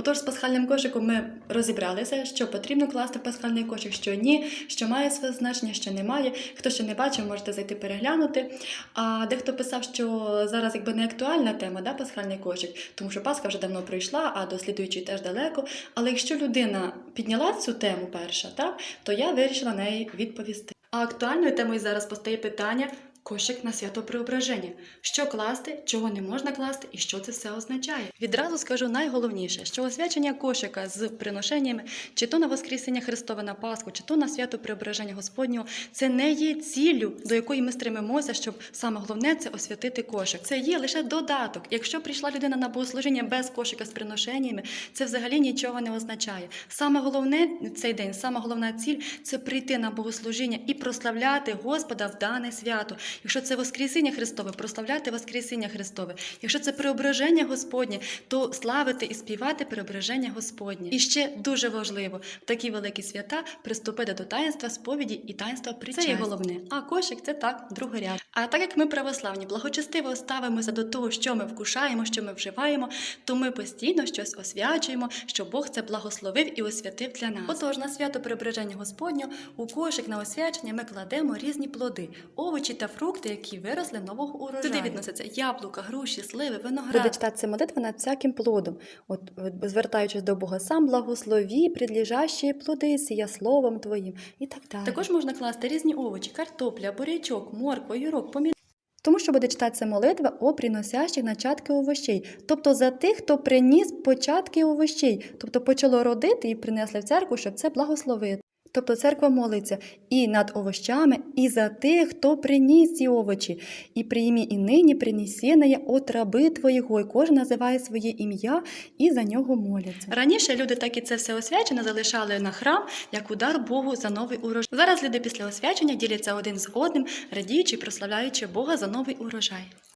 Отож, з пасхальним кошиком ми розібралися, що потрібно класти в пасхальний кошик, що ні, що має своє значення, що не має. Хто ще не бачив, можете зайти переглянути. А дехто писав, що зараз якби не актуальна тема, да, пасхальний кошик, тому що Пасха вже давно пройшла, а до слідуючої теж далеко. Але якщо людина підняла цю тему перша, так, то я вирішила неї відповісти. А актуальною темою зараз постає питання. Кошик на свято Преображення. Що класти, чого не можна класти і що це все означає? Відразу скажу найголовніше, що освячення кошика з приношеннями, чи то на Воскресіння Христове на Пасху, чи то на свято Преображення Господнього, це не є ціллю, до якої ми стремимося, щоб саме головне це освятити кошик. Це є лише додаток. Якщо прийшла людина на богослужіння без кошика з приношеннями, це взагалі нічого не означає. Саме головне цей день, саме головна ціль це прийти на богослужіння і прославляти Господа в дане свято. Якщо це Воскресіння Христове, прославляти Воскресіння Христове. Якщо це преображення Господнє, то славити і співати преображення Господнє. І ще дуже важливо в такі великі свята приступити до таїнства сповіді і таїнства причастя. Це є головне. А кошик це так, другоряд. А так як ми православні, благочестиво ставимося до того, що ми вкушаємо, що ми вживаємо, то ми постійно щось освячуємо, що Бог це благословив і освятив для нас. Отож, на свято преображення Господнього у кошик на освячення ми кладемо різні плоди, овочі та фрукти, які виросли нового урожаю. Сюди відносяться яблука, груші, сливи, виноград. Буде читатися молитва над всяким плодом. От, от, звертаючись до Бога, сам благослові предлежащі плоди, сія словом твоїм і так далі. Також можна класти різні овочі, картопля, бурячок, морква, юрок, помідор. Тому що буде читатися молитва о приносящих начатки овощей, тобто за тих, хто приніс початки овощей, тобто почало родити і принесли в церкву, щоб це благословити. Тобто церква молиться і над овощами, і за тих, хто приніс ці овочі. І приймі і нині принесене от раби твоєго, і кожен називає своє ім'я і за нього моляться. Раніше люди так і це все освячене залишали на храм як удар Богу за новий урожай. Зараз люди після освячення діляться один з одним, радіючи, прославляючи Бога за новий урожай.